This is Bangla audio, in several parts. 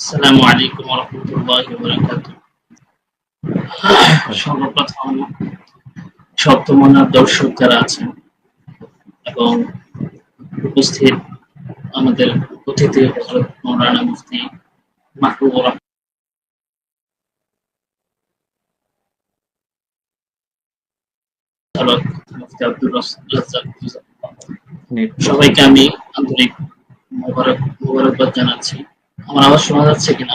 আসসালামু আলাইকুম সর্বপ্রথম সপ্তমনার দর্শক যারা আছেন এবং উপস্থিত আমাদের অতিথি হজরত মৌলানা মুফতি মাহবুবুর সবাইকে আমি আন্তরিক মোবারক মোবারকবাদ জানাচ্ছি। আমার আওয়াজ শোনা যাচ্ছে কিনা?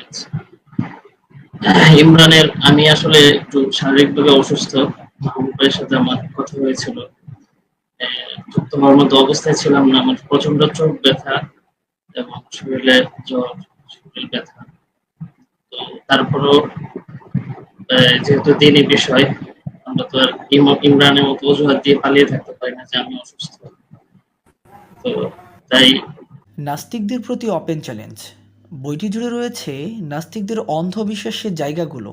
আচ্ছা। ইমরানের, আমি আসলে একটু শারীরিকভাবে অসুস্থ। ভাইয়ের সাথে আমার কথা হয়েছিল। যুক্ত মতো অবস্থায় ছিলাম না। আমার প্রচণ্ড চোখ ব্যথা এবং শরীরে জ্বর, শরীর ব্যথা। তো তারপরেও যেহেতু দিনই বিষয়, আমরা তো আর ইম- ইমরানের মতো অজুহাত দিয়ে পালিয়ে থাকতে পারি না যে আমি অসুস্থ। তো তাই নাস্তিকদের প্রতি ওপেন চ্যালেঞ্জ বইটি জুড়ে রয়েছে নাস্তিকদের অন্ধবিশ্বাসের জায়গাগুলো।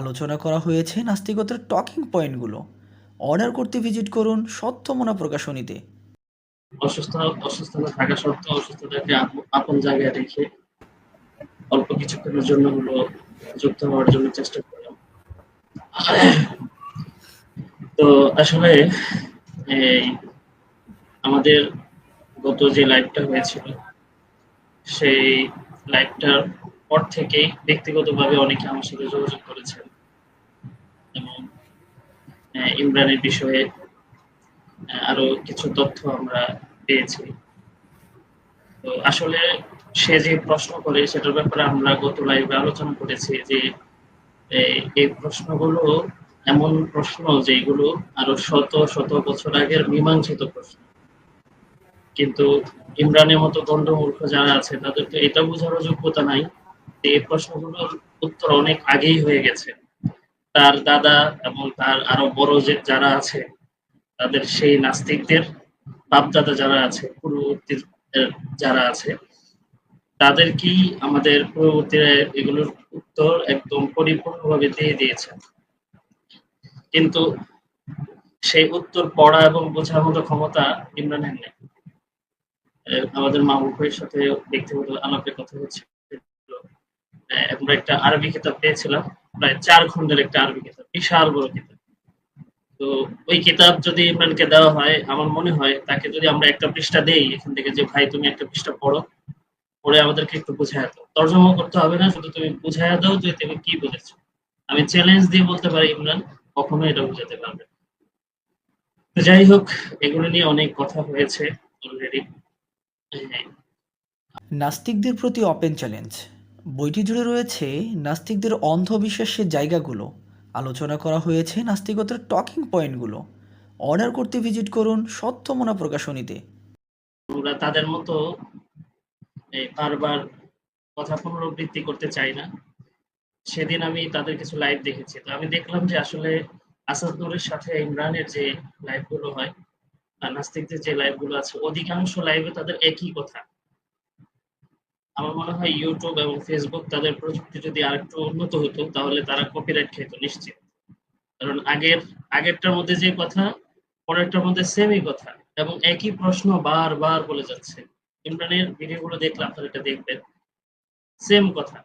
আলোচনা করা হয়েছে নাস্তিকতার টকিং পয়েন্টগুলো অর্ডার করতে ভিজিট করুন সত্যমনা প্রকাশনীতে। অসুস্থ অসুস্থতা থাকা সত্ত্বেও অসুস্থতাকে আপন জায়গায় রেখে অল্প কিছুক্ষণের জন্য হলো যুক্ত হওয়ার জন্য চেষ্টা করলাম। তো আসলে এই আমাদের গত যে লাইভটা হয়েছিল, সেই লাইভটার পর থেকেই ব্যক্তিগতভাবে অনেকে আমার সাথে যোগাযোগ করেছেন। এবং ইমরানের বিষয়ে আরও কিছু তথ্য আমরা পেয়েছি। তো আসলে সে যে প্রশ্ন করে, সেটার ব্যাপারে আমরা গত লাইভে আলোচনা করেছি যে এই প্রশ্নগুলো এমন প্রশ্ন যেগুলো আরও শত শত বছর আগের মীমাংসিত প্রশ্ন। কিন্তু ইমরানের মতো গণ্ডমূর্খ যারা আছে, তাদের তো এটা বোঝারও যোগ্যতা নাই যে এই প্রশ্নগুলোর উত্তর অনেক আগেই হয়ে গেছে। তার দাদা এবং তার আরও বড় যে যারা আছে, তাদের সেই নাস্তিকদের বাপদাদা যারা আছে পূর্ববর্তী যারা আছে, তাদেরকেই আমাদের পূর্ববর্তীরা এগুলোর উত্তর একদম পরিপূর্ণভাবে দিয়ে দিয়েছেন। কিন্তু সেই উত্তর পড়া এবং বোঝার মতো ক্ষমতা ইমরানের নেই। আমাদের মাহবুব ভাইয়ের সাথে দেখতে ব্যক্তিগত আলাপে কথা হচ্ছে আমরা একটা আরবি কিতাব পেয়েছিলাম, প্রায় চার খন্ডের একটা আরবি কিতাব, বিশাল বড় কিতাব। তো ওই কিতাব যদি ইমরানকে দেওয়া হয়, আমার মনে হয় তাকে যদি আমরা একটা পৃষ্ঠা দেই, এখান থেকে যে, ভাই, তুমি একটা পৃষ্ঠা পড়ো। পড়ে আমাদেরকে একটু বুঝায় দাও। তর্জমা করতে হবে না, শুধু তুমি বুঝায় দাও যে, তুমি কি বুঝেছ? আমি চ্যালেঞ্জ দিয়ে বলতে পারি, ইমরান কখনো এটা বুঝাতে পারবে। তো যাই হোক, এগুলো নিয়ে অনেক কথা হয়েছে অলরেডি নাস্তিকদের প্রতি ওপেন চ্যালেঞ্জ বইটি জুড়ে রয়েছে নাস্তিকদের অন্ধবিশ্বাসের জায়গাগুলো। আলোচনা করা হয়েছে নাস্তিকতার টকিং পয়েন্টগুলো অর্ডার করতে ভিজিট করুন সত্য সত্যমনা প্রকাশনীতে। আমরা তাদের মতো বারবার কথা পুনরাবৃত্তি করতে চাই না। সেদিন আমি তাদের কিছু লাইভ দেখেছি। তো আমি দেখলাম যে আসলে আসাদুরের সাথে ইমরানের যে লাইভগুলো হয় নাস্তিকদের যে লাইভগুলো আছে, অধিকাংশ লাইভে তাদের একই কথা। আমার মনে হয় ইউটিউব এবং ফেসবুক তাদের প্রযুক্তি যদি আরেকটু উন্নত হতো, তাহলে তারা কপিরাইট খেত, নিশ্চিত। কারণ আগের, আগেরটার মধ্যে যে কথা, পরেরটার মধ্যে সেমই কথা, এবং একই প্রশ্ন বারবার বলে যাচ্ছে। ইমরানের ভিডিওগুলো দেখলে আপনারা এটা দেখবেন। সেম কথা।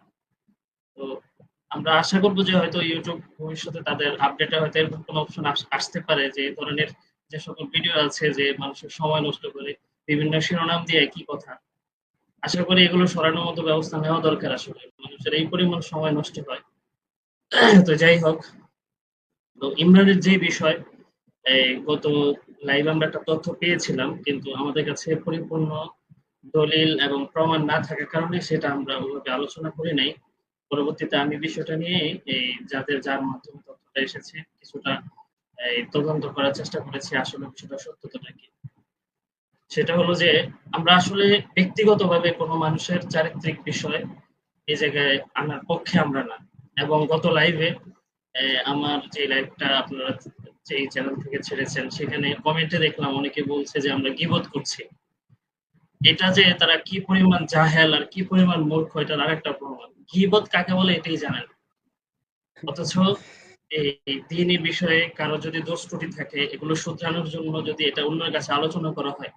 তো আমরা আশা করব যে হয়তো ইউটিউব ভবিষ্যতে তাদের আপডেটে হয়তো এরকম কোনো অপশন আসতে পারে যে ধরনের যে সকল ভিডিও আছে যে মানুষের সময় নষ্ট করে বিভিন্ন শিরোনাম দিয়ে একই কথা। আশা করি এগুলো সরানোর মতো ব্যবস্থা নেওয়া দরকার আসলে। মানুষের এই পরিমাণ সময় নষ্ট হয়। তো যাই হোক, তো ইমরানের যে বিষয় গত লাইভ আমরা একটা তথ্য পেয়েছিলাম, কিন্তু আমাদের কাছে পরিপূর্ণ দলিল এবং প্রমাণ না থাকার কারণে সেটা আমরা ওইভাবে আলোচনা করি নাই। পরবর্তীতে আমি বিষয়টা নিয়ে এই যাদের যার মাধ্যমে তথ্যটা এসেছে, কিছুটা এই তদন্ত করার চেষ্টা করেছি, আসলে বিষয়টা সত্যতা কি? সেটা হলো যে, আমরা আসলে ব্যক্তিগতভাবে কোনো মানুষের চারিত্রিক বিষয় এই জায়গায় আনার পক্ষে আমরা না। এবং গত লাইভে আমার যে লাইভটা আপনারা যে চ্যানেল থেকে ছেড়েছেন, সেখানে কমেন্টে দেখলাম অনেকে বলছে যে, আমরা গিবত করছি? এটা যে তারা কি পরিমাণ জাহেল আর কি পরিমাণ মূর্খ, এটার আরেকটা প্রমাণ। গিবত কাকে বলে এটাই জানেন অথচ এই দিনই বিষয়ে কারও যদি দোষ ত্রুটি থাকে, এগুলো শুধরানোর জন্য যদি এটা অন্যের কাছে আলোচনা করা হয়,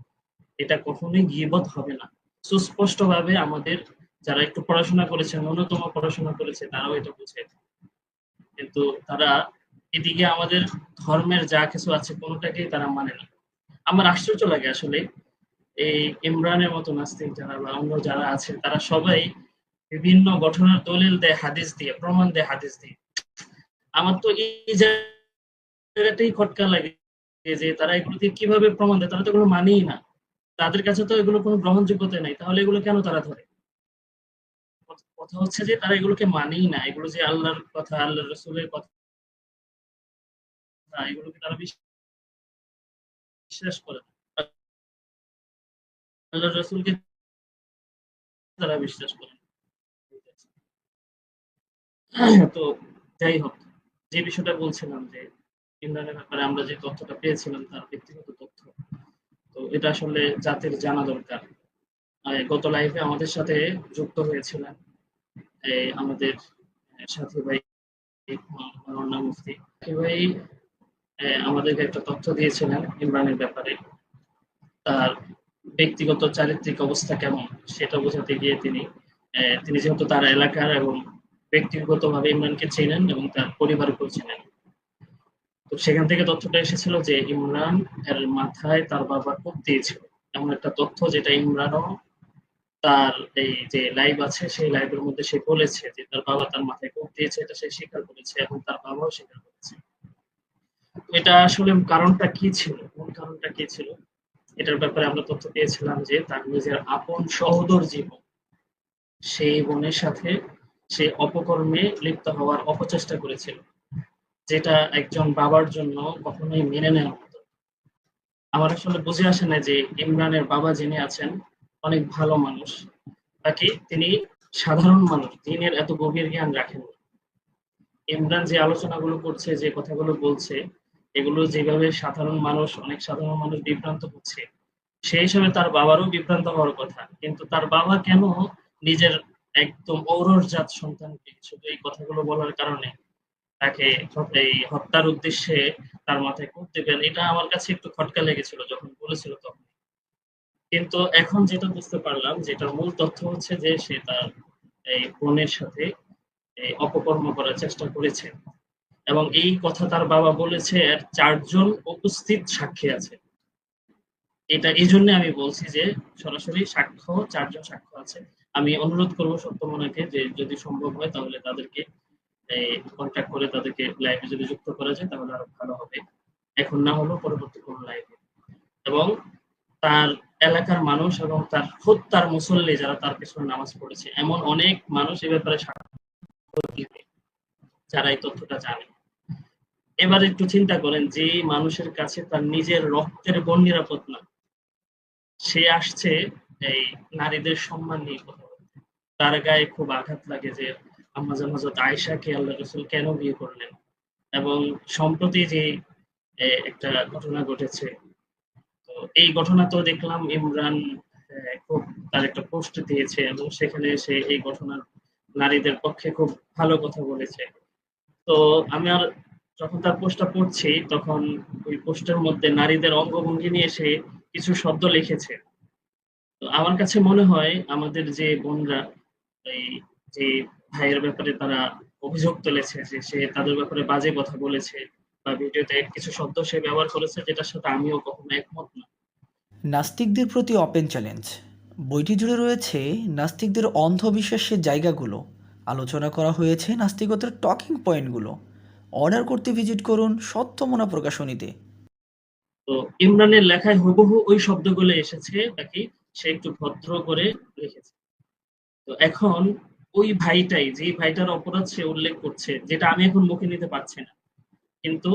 এটা কখনোই গীবত হবে না। সুস্পষ্টভাবে আমাদের যারা একটু পড়াশোনা করেছে, ন্যূনতম পড়াশোনা করেছে, তারাও এটা বুঝে কিন্তু তারা এদিকে আমাদের ধর্মের যা কিছু আছে, কোনোটাকেই তারা মানে না। আমার আশ্চর্য লাগে আসলে, এই ইমরানের মতো নাস্তিক যারা বা অন্য যারা আছে, তারা সবাই বিভিন্ন ঘটনার দলিল দেয়, হাদিস দিয়ে, প্রমাণ দেয়, হাদিস দিয়ে আমার তো এই জায়গাটাই খটকা লাগে যে তারা এগুলো দিয়ে কীভাবে প্রমাণ দেয়? তারা তো এগুলো মানেই না। তাদের কাছে তো এগুলো কোনো গ্রহণযোগ্যতা নাই। তাহলে এগুলো কেন তারা ধরে? কথা হচ্ছে যে তারা এগুলোকে মানেই না। এগুলো যে আল্লাহর কথা আল্লাহ রসুলের কথা এগুলোকে তারা বিশ্বাস করে আল্লাহ রসুলকে তারা বিশ্বাস করে তো যাই হোক। যে বিষয়টা বলছিলাম যে ইমরানের ব্যাপারে আমরা যে তথ্যটা পেয়েছিলাম, তার ব্যক্তিগত তথ্য। তো এটা আসলে জাতির জানা দরকার। গত লাইফে আমাদের সাথে যুক্ত হয়েছিলেন আমাদের সাথী ভাই মুফতি। ভাই আমাদেরকে একটা তথ্য দিয়েছিলেন ইমরানের ব্যাপারে। তার ব্যক্তিগত চারিত্রিক অবস্থা কেমন, সেটা বোঝাতে গিয়ে তিনি তিনি যেহেতু তার এলাকার এবং ব্যক্তিগতভাবে ইমরানকে চেনেন এবং তার পরিবারকেও চেনেন। তো সেখান থেকে তথ্যটা এসেছিল যে ইমরান এর মাথায় তার বাবা কোপ দিয়েছিল। এমন একটা তথ্য যেটা ইমরানও তার এই যে লাইভ আছে, সেই লাইভের মধ্যে সে বলেছে যে তার বাবা তার মাথায় কোপ দিয়েছে, এটা সে স্বীকার করেছে এবং তার বাবাও স্বীকার করেছে। এটা আসলে কারণটা কি ছিল? মূল কারণটা কি ছিল? এটার ব্যাপারে আমরা তথ্য পেয়েছিলাম যে তার নিজের আপন সহোদর জীবন সেই বোনের সাথে সে অপকর্মে লিপ্ত হওয়ার অপচেষ্টা করেছিল, যেটা একজন বাবার জন্য কখনোই মেনে নেওয়ার মতো। আমার আসলে বুঝে আসে না যে ইমরানের বাবা যিনি আছেন, অনেক ভালো মানুষ বাকি তিনি সাধারণ মানুষ, দিনের এত গভীর জ্ঞান রাখেন ইমরান যে আলোচনাগুলো করছে, যে কথাগুলো বলছে, এগুলো যেভাবে সাধারণ মানুষ, অনেক সাধারণ মানুষ বিভ্রান্ত হচ্ছে, সেই হিসাবে তার বাবারও বিভ্রান্ত হওয়ার কথা। কিন্তু তার বাবা কেন নিজের একদম ঔরসজাত সন্তানকে শুধু এই কথাগুলো বলার কারণে তাকে এই হত্যার উদ্দেশ্যে তার মাথায় কোপ দেবেন, এটা আমার কাছে একটু খটকা লেগেছিল যখন বলেছিল তখন। কিন্তু এখন যেটা বুঝতে পারলাম যেটা মূল তথ্য হচ্ছে যে সে তার এই বোনের সাথে অপকর্ম করার চেষ্টা করেছে এবং এই কথা তার বাবা বলেছে, এর চারজন উপস্থিত সাক্ষী আছে। এটা এই জন্য আমি বলছি যে সরাসরি সাক্ষ্য, চারজন সাক্ষ্য আছে। আমি অনুরোধ করব সত্যমনাকে যে যদি সম্ভব হয় তাহলে তাদেরকে কন্ট্যাক্ট করে তাদেরকে লাইভে যদি যুক্ত করা যায় তাহলে আরও ভালো হবে। এখন না হলেও পরবর্তী কোনো লাইভে এবং তার এলাকার মানুষ এবং তার খুব তার মুসল্লি যারা তার পেছনে নামাজ পড়েছে, এমন অনেক মানুষ এ ব্যাপারে যারা এই তথ্যটা জানে। এবার একটু চিন্তা করেন, যে মানুষের কাছে তার নিজের রক্তের বোন নিরাপদ না, সে আসছে এই নারীদের সম্মান নিয়ে কথা বলতে। তার গায়ে খুব আঘাত লাগে যে আম্মাজান হজরত আয়সাকে আল্লাহ রসুল কেন বিয়ে করলেন? এবং সম্প্রতি যে একটা ঘটনা ঘটেছে, তো এই ঘটনা তো দেখলাম ইমরান খুব তার একটা পোস্ট দিয়েছে এবং সেখানে সে এই ঘটনার নারীদের পক্ষে খুব ভালো কথা বলেছে। তো আমি আর যখন তার পোস্টটা পড়ছি, তখন ওই পোস্টের মধ্যে নারীদের অঙ্গভঙ্গি নিয়ে সে কিছু শব্দ লিখেছে। তো আমার কাছে মনে হয় আমাদের যে বোনরা এই যে ভাইয়ের ব্যাপারে তারা অভিযোগ তুলেছে যে সে তাদের ব্যাপারে বাজে কথা বলেছে বা ভিডিওতে কিছু শব্দ সে ব্যবহার করেছে যেটার সাথে আমিও কখনো একমত না। নাস্তিকদের প্রতি ওপেন চ্যালেঞ্জ বইটি জুড়ে রয়েছে নাস্তিকদের অন্ধবিশ্বাসের জায়গাগুলো। আলোচনা করা হয়েছে নাস্তিকতার টকিং পয়েন্টগুলো অর্ডার করতে ভিজিট করুন সত্যমনা প্রকাশনীতে। তো ইমরানের লেখায় হুবহু ওই শব্দগুলো এসেছে বাকি সে একটু ভদ্র করে লিখেছে তো এখন ওই ভাইটাই, যে ভাইটার অপরাধ সে উল্লেখ করছে, যেটা আমি এখন মুখে নিতে পারছি না। কিন্তু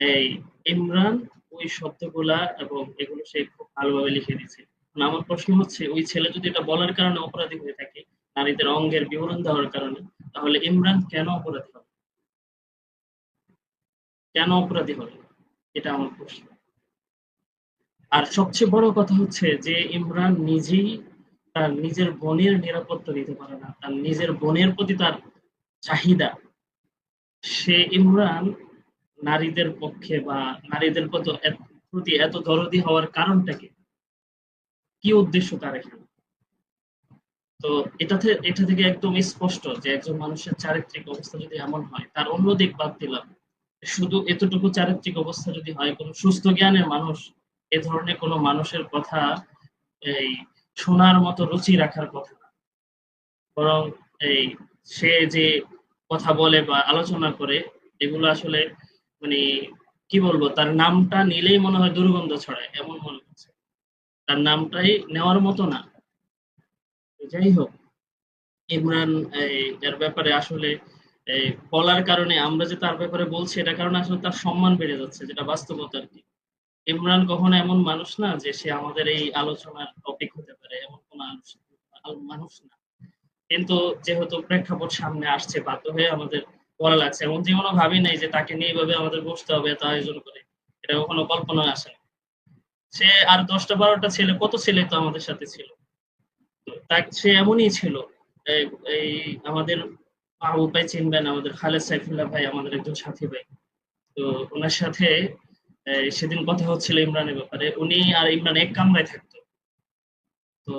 এই ইমরান ওই শব্দগুলা এবং এগুলো সে খুব ভালোভাবে লিখে দিচ্ছে আমার প্রশ্ন হচ্ছে, ওই ছেলে যদি এটা বলার কারণে অপরাধী হয়ে থাকে, নারীদের অঙ্গের বিবরণ দেওয়ার কারণে, তাহলে ইমরান কেন অপরাধী হবে? কেন অপরাধী হবে? এটা আমার প্রশ্ন। আর সবচেয়ে বড় কথা হচ্ছে যে ইমরান নিজেই তার নিজের বোনের নিরাপত্তা দিতে পারে না। তার নিজের বোনের প্রতি তার চাহিদা। সে ইমরান নারীদের পক্ষে বা নারীদের প্রতি এত দরদি হওয়ার কারণটা কি উদ্দেশ্য তার এখানে? তো এটাতে এটা থেকে একদম স্পষ্ট যে একজন মানুষের চারিত্রিক অবস্থা যদি এমন হয়, তার অন্য দিক বাদ দিলাম। শুধু এতটুকু চারিত্রিক অবস্থা যদি হয়, কোনো সুস্থ জ্ঞানের মানুষ এ ধরনের কোনো মানুষের কথা, এই শোনার মতো রুচি রাখার কথা না। বরং এই সে যে কথা বলে বা আলোচনা করে, এগুলো আসলে মানে কি বলব, তার নামটা নিলেই মনে হয় দুর্গন্ধ ছড়ায়, এমন মনে হচ্ছে। তার নামটাই নেওয়ার মতো না। যাই হোক, ইমরান এর ব্যাপারে আসলে বলার কারণে আমরা যে তার ব্যাপারে বলছি এটা কারণে আসলে তার সম্মান বেড়ে যাচ্ছে, যেটা বাস্তবতা আর কি। ইমরান কখনো এমন মানুষ না যে সে আমাদের এই আলোচনার টপিক হতে পারে, এমন কোন মানুষ না। কিন্তু যেহেতু প্রেক্ষাপট সামনে আসছে, বাধ্য হয়ে আমাদের বলা লাগছে। এমন জীবনও ভাবি নাই যে তাকে নিয়ে এভাবে আমাদের বসতে হবে, এত আয়োজন করে। এটা কখনো কল্পনা আসে না। সে আর দশটা বারোটা ছেলে, কত ছেলে তো আমাদের সাথে ছিল? সে এমনই ছিল। এই আমাদের আবু ভাই চিনবেন, আমাদের খালেদ সাইফুল্লাহ ভাই, আমাদের একজন সাথী ভাই। তো ওনার সাথে সেদিন কথা হচ্ছিল ইমরানের ব্যাপারে। উনি আর ইমরান এক কামরায় থাকতো। তো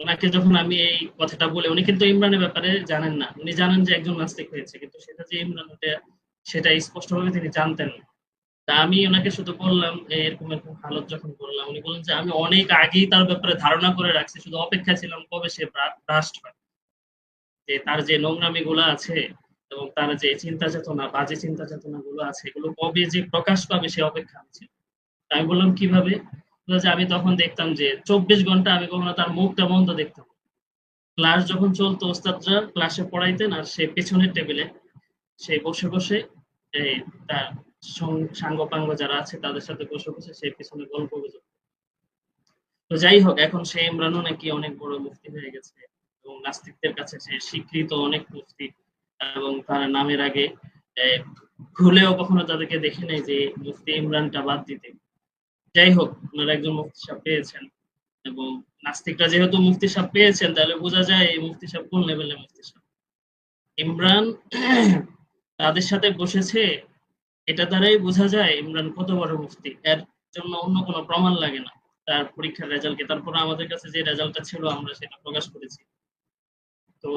ওনাকে যখন আমি এই কথাটা বলে, উনি কিন্তু ইমরানের ব্যাপারে জানেন না। উনি জানেন যে একজন নাস্তিক হয়েছে, কিন্তু সেটা যে ইমরান সেটা স্পষ্টভাবে তিনি জানতেন না। তা আমি ওনাকে শুধু বললাম এরকম এরকম হালত যখন বললাম, উনি বললেন যে, আমি অনেক আগেই তার ব্যাপারে ধারণা করে রাখছি, শুধু অপেক্ষা ছিলাম কবে সে ব্রাস্ট হয়। যে তার যে নোংরামি গুলা আছে এবং তার যে চিন্তা চেতনা বাজে চিন্তা চেতনা গুলো আছে, এগুলো কবে যে প্রকাশ পাবে সে অপেক্ষা আছে আমি বললাম, কীভাবে? যে, আমি তখন দেখতাম যে চব্বিশ ঘণ্টা আমি কখনো তার মুখটা বন্ধ দেখতাম ক্লাস যখন চলতো ওস্তাদরা ক্লাসে পড়াইতেন আর সে পেছনের টেবিলে সে বসে বসে এই তার সাঙ্গপাঙ্গ যারা আছে তাদের সাথে বসে বসে সে পিছনে গল্প গুজব তো যাই হোক, এখন সে ইমরানও নাকি অনেক বড় মুফতি হয়ে গেছে এবং নাস্তিকদের কাছে সে স্বীকৃত অনেক মুফতি। এবং তার নামের আগে ভুলেও কখনো তাদেরকে দেখে নেই যে মুফতি ইমরানটা বাদ দিতে। যাই হোক, ওনারা একজন মুফতি সাহেব পেয়েছেন এবং নাস্তিকরা যেহেতু মুফতি সাহেব পেয়েছেন, তাহলে বোঝা যায় এই মুফতি সাহেব কোন লেভেলের মুফতি সাহেব। ইমরান তাদের সাথে বসেছে, এটা দ্বারাই বোঝা যায় ইমরান কত বড় মুফতি। এর জন্য অন্য কোনো প্রমাণ লাগে না। তার পরীক্ষার রেজাল্টকে তারপর আমাদের কাছে যে রেজাল্টটা ছিল, আমরা সেটা প্রকাশ করেছি। তো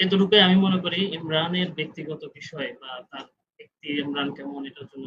এতটুকুই আমি মনে করি ইমরানের ব্যক্তিগত বিষয় বা তার ব্যক্তি ইমরান কেমন এটার জন্য